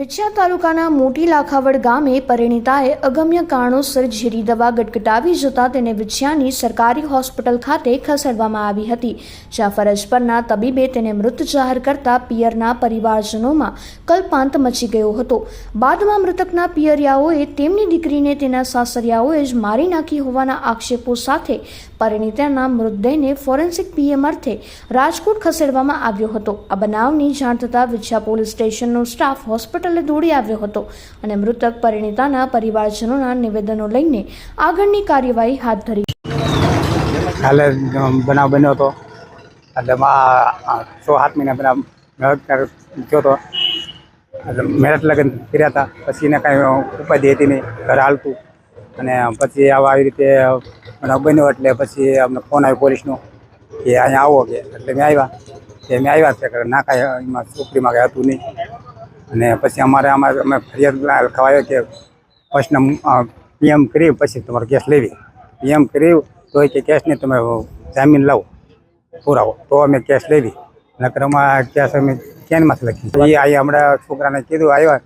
વિછિયા તાલુકાના મોટી લાખાવડ ગામે પરિણીતાએ અગમ્ય કારણોસર ઝેરી દવા ગટગટાવી જતા તેને વિછિયાની સરકારી હોસ્પિટલ ખાતે ખસેડવામાં આવી હતી. જ્યાં ફરજ પરના તબીબે તેને મૃત જાહેર કરતા પિયરના પરિવારજનોમાં કલ્પાંત મચી ગયો હતો. બાદમાં મૃતકના પિયરિયાઓએ તેમની દીકરીને તેના સાસરિયાઓએ જ મારી નાખી હોવાના આક્ષેપો સાથે પરિણીતાના મૃતદેહને ફોરેન્સિક પીએમ અર્થે રાજકોટ ખસેડવામાં આવ્યો હતો. આ બનાવની જાણ થતાં વિછિયા પોલીસ સ્ટેશનનો સ્ટાફ હોસ્પિટલે દોડી આવ્યો હતો અને મૃતક પરિણીતાના પરિવારજનોના નિવેદનો લઈને આગળની કાર્યવાહી હાથ ધરી. કાલે બનાવ બન્યો હતો. એટલે છ સાત મહિના બનાવ મેળત થયો હતો. એટલે મેળત લગ્ન કર્યા હતા. પછી એને કાંઈ ઉપાધિ હતી નહીં, ઘર હાલતું. અને પછી આવા આવી રીતે બનાવ બન્યો એટલે પછી અમને ફોન આવ્યો પોલીસનો કે અહીંયા આવો કે. એટલે મેં આવ્યા. કે મેં આવ્યા છે ના કાંઈ એમાં છોકરીમાં કાંઈ હતું નહીં. અને પછી અમારે અમારે અમે ફરિયાદ ખવાયો કે પ્રશ્ન પીએમ કરી પછી તમારો કેસ લેવી. પીએમ કરી તો કે કેસને તમે જામીન લાવો પુરાવો. તો અમે કેસ લેવી. નકર અમારા કેસ અમે કેનમાંથી લખી. એ અહીંયા હમણાં છોકરાને કીધું આવ્યા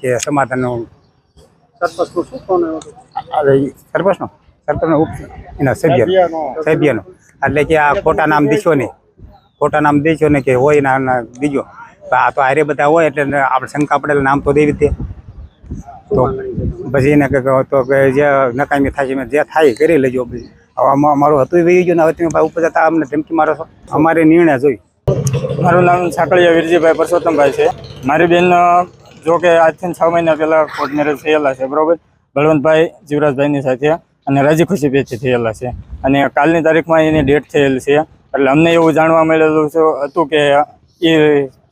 કે સમાધાનનું સરપંચનું શું સરપંચનો? સરપંચનો ઉપ એના સભ્ય સભ્યનો. એટલે કે આ ખોટા નામ દીશો નહીં ખોટા નામ દીશો ને કે હોય ના દીજો તો આ તો આરે બધા હોય એટલે આપણે શંકા પડેલ નામ તો દેવી તે. તો પછી એને તો કે જે નકામી થાય છે જે થાય કરી લેજો પછી. અમારું હતું વહી ગયું ને હવે તમે ભાઈ ઉપર જતા અમને ધમકી મારો છો. અમારે નિર્ણય જોઈ. મારું નામ સાંકળિયા વીરજીભાઈ પરસોત્તમભાઈ છે. મારી બેન જો કે આજથી છ મહિના પહેલાં કોર્ટ મેરેજ થયેલા છે, બરોબર? બળવંતભાઈ જીવરાજભાઈની સાથે અને રાજી ખુશી પેથી થયેલા છે. અને કાલની તારીખમાં એની ડેટ થયેલી છે. એટલે અમને એવું જાણવા મળેલું હતું કે એ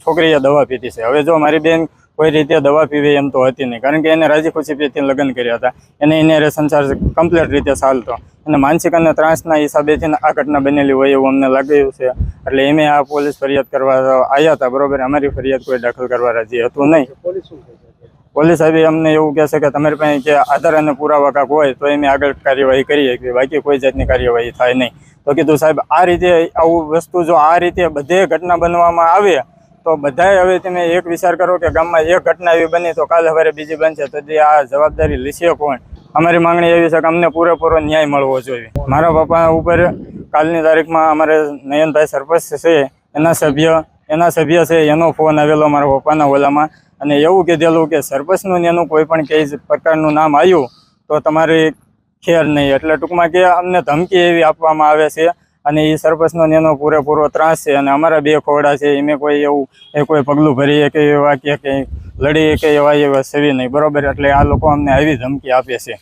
છોકરીએ દવા પીધી છે. હવે જો મારી બેન કોઈ રીતે દવા પીવી એમ તો હતી નહીં. કારણ કે એને રાજી ખુશી પેથી લગ્ન કર્યા હતા. એને એને સંસાર કમ્પ્લીટ રીતે ચાલતો. અને માનસિક અને ત્રાસના હિસાબેથી આ ઘટના બનેલી હોય એવું અમને લાગ્યું છે. એટલે એમે આ પોલીસ ફરિયાદ કરવા આવ્યા હતા બરોબર? અમારી ફરિયાદ કોઈ દાખલ કરવા રાજી હતું નહીં. પોલીસ સાહેબે અમને એવું કહેશે કે તમારી પાસે કે આધાર અને પુરાવા કાંક હોય તો એમ આગળ કાર્યવાહી કરીએ કે બાકી કોઈ જાતની કાર્યવાહી થાય નહીં. તો કીધું સાહેબ આ રીતે આવું વસ્તુ જો આ રીતે બધે ઘટના બનવામાં આવે તો બધાય હવે તમે એક વિચાર કરો કે ગામમાં એક ઘટના એવી બની તો કાલે સવારે બીજી બનશે તો જે આ જવાબદારી લેશે કોણ? અમારી માંગણી એવી છે કે અમને પૂરેપૂરો ન્યાય મળવો જોઈએ. મારા પપ્પા ઉપર કાલની તારીખમાં અમારે નયનભાઈ સરપંચ છે, એના સભ્ય એના સભ્ય છે, એનો ફોન આવેલો મારા પપ્પાના ઓલામાં અને એવું કીધેલું કે સરપંચનું એનું કોઈ પણ કઈ પ્રકારનું નામ આવ્યું તો તમારી ખેર નહીં. એટલે ટૂંકમાં કે અમને ધમકી એવી આપવામાં આવે છે અને એ સરપંચનો એનો પૂરેપૂરો ત્રાસ છે અને અમારા બે ખોડા છે, એમે કોઈ એવું, એ કોઈ પગલું ભરીએ કે એવા કે કંઈ લડીએ કે એવા એવા સેવી નહીં. બરાબર? એટલે આ લોકો અમને આવી ધમકી આપે છે.